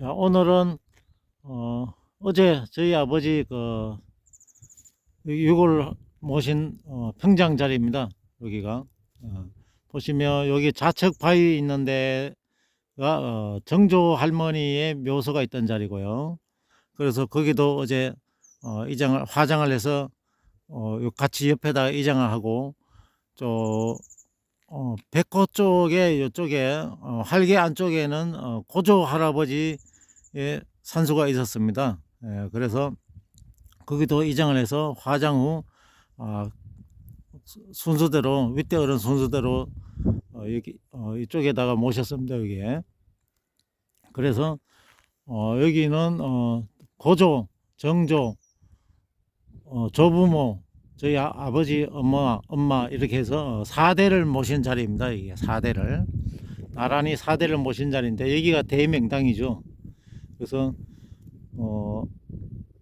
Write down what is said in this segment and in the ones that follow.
자, 오늘은, 어, 어제 저희 아버지 그, 육을 모신, 어, 평장 자리입니다. 여기가. 어, 보시면 여기 좌측 바위 있는 데가, 어, 정조 할머니의 묘소가 있던 자리고요. 그래서 거기도 어제, 어, 이장을, 화장을 해서, 어, 요 같이 옆에다 이장을 하고, 저, 어, 백호 쪽에, 요쪽에, 어, 활개 안쪽에는, 어, 고조 할아버지, 예, 산소가 있었습니다. 예, 그래서 거기도 이장을 해서 화장 후 아, 수- 순서대로 윗대 어른 순서대로 어, 여기 어, 이쪽에다가 모셨습니다. 여기에 그래서 어, 여기는 어, 고조, 정조, 어, 조부모, 저희 아, 아버지, 엄마, 엄마 이렇게 해서 어, 4대를 모신 자리입니다. 이게 4대를 나란히 4대를 모신 자리인데 여기가 대명당이죠. 그래서 어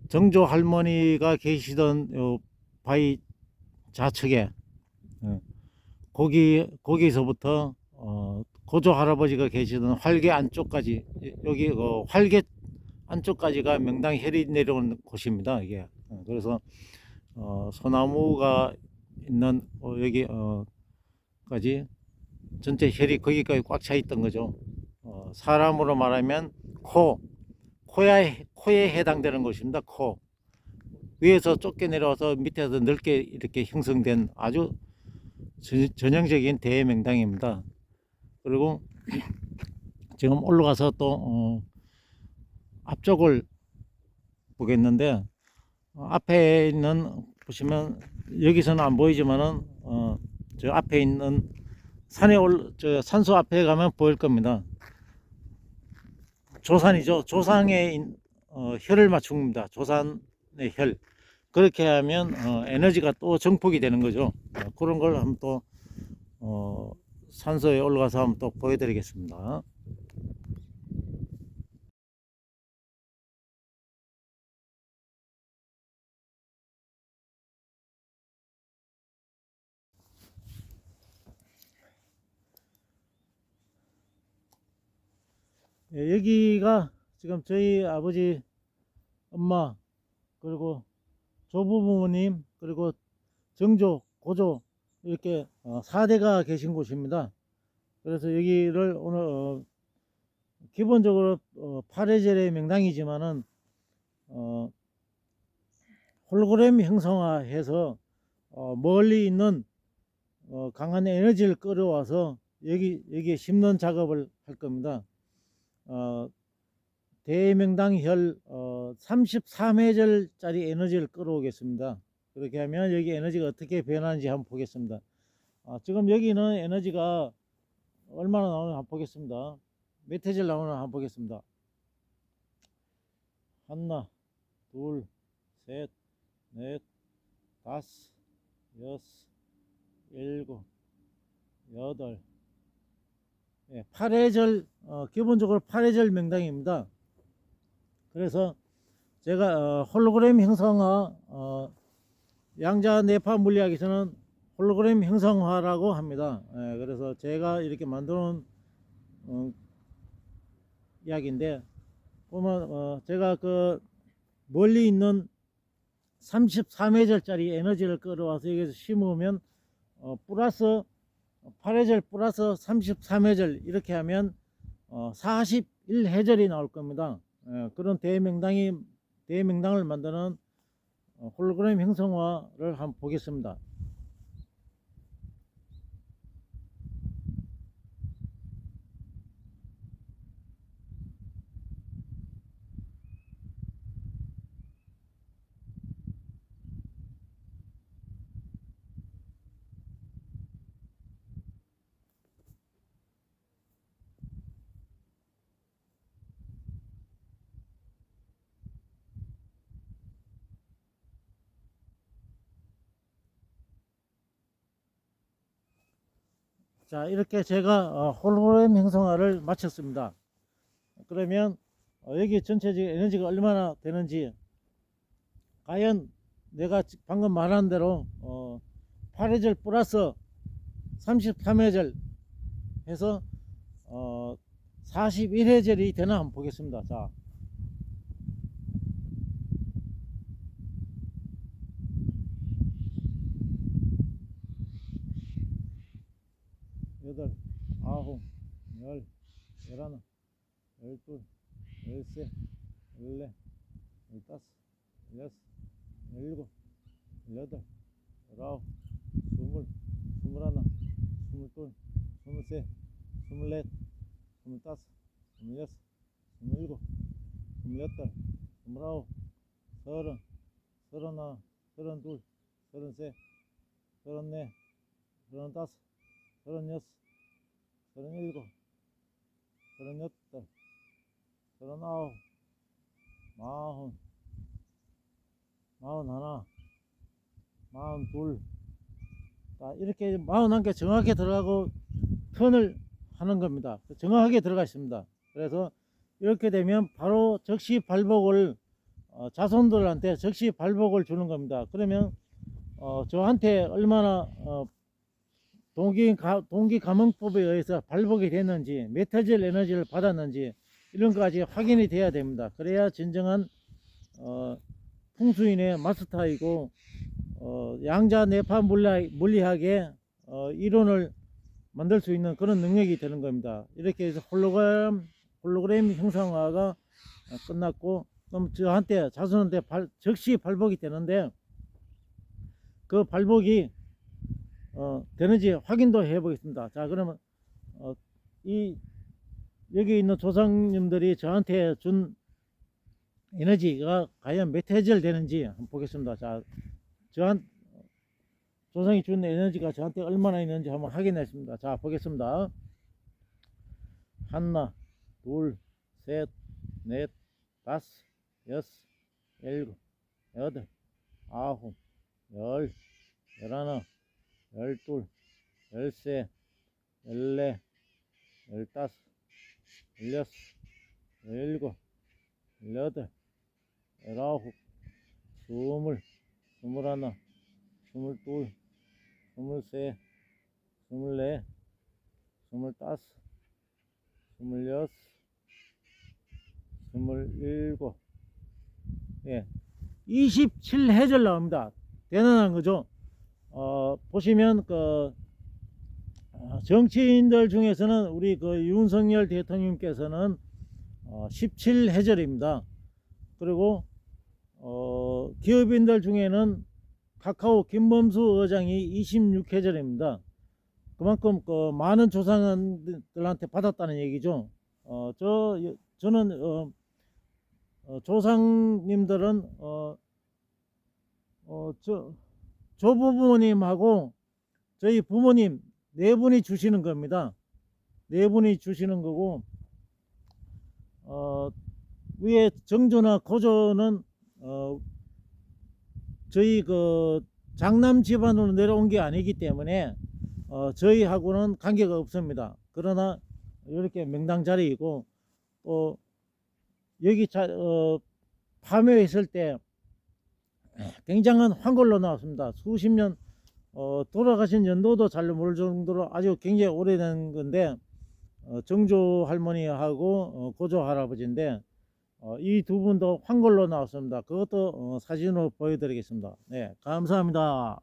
정조 할머니가 계시던 요 바위 좌측에 어, 거기 거기서부터 어 고조 할아버지가 계시던 활개 안쪽까지 여기 어, 활개 안쪽까지가 명당 혈이 내려오는 곳입니다. 이게 어, 그래서 어 소나무가 있는 어, 여기 어 까지 전체 혈이 거기까지 꽉 차 있던 거죠. 어, 사람으로 말하면 코 코에, 코에 해당되는 것입니다. 코. 위에서 좁게 내려와서 밑에서 넓게 이렇게 형성된 아주 전- 전형적인 대명당입니다. 그리고 지금 올라가서 또, 어, 앞쪽을 보겠는데, 어, 앞에 있는, 보시면, 여기서는 안 보이지만은, 어, 저 앞에 있는 산에 올, 저 산소 앞에 가면 보일 겁니다. 조산이죠. 조상의 인- 어, 혈을 맞춘 겁니다. 조산의 혈. 그렇게 하면 어, 에너지가 또 정폭이 되는 거죠. 어, 그런 걸 한번 또 어, 산소에 올라가서 한번 또 보여드리겠습니다. 예, 여기가 지금 저희 아버지, 엄마, 그리고 조부모님, 그리고 정조, 고조, 이렇게 어, 4대가 계신 곳입니다. 그래서 여기를 오늘, 어, 기본적으로 어, 파레젤의 명당이지만은, 어, 홀로그램 형성화해서 어, 멀리 있는 어, 강한 에너지를 끌어와서 여기, 여기에 심는 작업을 할 겁니다. 어, 대명당 혈 어, 33회절짜리 에너지를 끌어오겠습니다. 그렇게 하면 여기 에너지가 어떻게 변하는지 한번 보겠습니다. 아, 지금 여기는 에너지가 얼마나 나오는지 한번 보겠습니다. 몇 회절 나오는지 한번 보겠습니다. 하나, 둘, 셋, 넷, 다섯, 여섯, 일곱, 여덟, 예, 8회절 어, 기본적으로 8회절 명당입니다. 그래서 제가 어, 홀로그램 형성화 어, 양자 내파 물리학에서는 홀로그램 형성화라고 합니다. 예, 그래서 제가 이렇게 만드는 어, 이야기인데 보면 어, 제가 그 멀리 있는 33회절짜리 에너지를 끌어와서 여기서 심으면 어, 플러스 8회절 플러스 33회절 이렇게 하면 어, 41회절이 나올 겁니다. 예, 그런 대명당이 대명당을 만드는 어, 홀로그램 형성화를 한번 보겠습니다. 자 이렇게 제가 어, 홀로그램 형성화를 마쳤습니다. 그러면 어, 여기 전체적인 에너지가 얼마나 되는지 과연 내가 지- 방금 말한 대로 어, 8회절 플러스 33회절 해서 어, 41회절이 되나 한번 보겠습니다. 자. 여덟, 아홉, 열, 열하나, 열둘, 열셋, 열넷, 열다섯, 열여섯, 열일곱, 열여덟, 열아홉, 스물, 스물하나, 스물둘, 스물셋, 스물넷, 스물다섯, 스물여섯, 스물일곱, 스물여덟, 스물아홉, 서른, 서른하나, 서른둘, 서른셋, 서른넷, 서른다섯, 서른여섯, 서른일곱, 서른여덟, 서른아홉, 마흔, 마흔하나, 마흔둘, 자, 이렇게 마흔한 개 정확하게 들어가고 턴을 하는 겁니다. 정확하게 들어가 있습니다. 그래서 이렇게 되면 바로 즉시 발복을 어, 자손들한테 즉시 발복을 주는 겁니다. 그러면 어, 저한테 얼마나 어, 동기, 가, 동기 감흥법에 의해서 발복이 됐는지 메탈질 에너지를 받았는지 이런 것까지 확인이 돼야 됩니다. 그래야 진정한 어, 풍수인의 마스터이고 어, 양자 내파 물리, 물리학의 어, 이론을 만들 수 있는 그런 능력이 되는 겁니다. 이렇게 해서 홀로그램, 홀로그램 형상화가 어, 끝났고, 그럼 저한테, 자손한테 발, 즉시 발복이 되는데, 그 발복이, 어, 되는지 확인도 해 보겠습니다. 자, 그러면, 어, 이, 여기 있는 조상님들이 저한테 준 에너지가 과연 몇 해절 되는지 한번 보겠습니다. 자, 저한, 조상이 준 에너지가 저한테 얼마나 있는지 한번 확인했습니다. 자, 보겠습니다. 하나, 둘, 셋, 넷, 다섯, 여섯, 일곱, 여덟, 아홉, 열, 열하나, 열둘, 열세, 열네, 열다섯, 열여섯, 열일곱, 열여덟, 열아홉, 스물, 스물하나, 스물둘, 스물셋, 스물넷, 스물다섯, 스물여섯, 스물일곱, 예, 27해절 나옵니다. 대단한 거죠. 어, 보시면 그 어, 정치인들 중에서는 우리 그 윤석열 대통령께서는 어, 17해절입니다. 그리고 어, 기업인들 중에는 카카오 김범수 의장이 26회절입니다. 그만큼 그 많은 조상들한테 받았다는 얘기죠. 어, 저 저는 어, 어, 조상님들은 어, 어, 저 조부모님하고 저희 부모님 네 분이 주시는 겁니다. 네 분이 주시는 거고 어, 위에 정조나 고조는 어, 저희 그 장남 집안으로 내려온 게 아니기 때문에 어, 저희하고는 관계가 없습니다. 그러나 이렇게 명당 자리이고 또 여기 자, 어, 파묘했을 때 굉장한 황골로 나왔습니다. 수십 년 어, 돌아가신 연도도 잘 모를 정도로 아주 굉장히 오래된 건데 어, 정조 할머니하고 어, 고조 할아버지인데 어, 이 두 분도 황골로 나왔습니다. 그것도 어, 사진으로 보여드리겠습니다. 네, 감사합니다.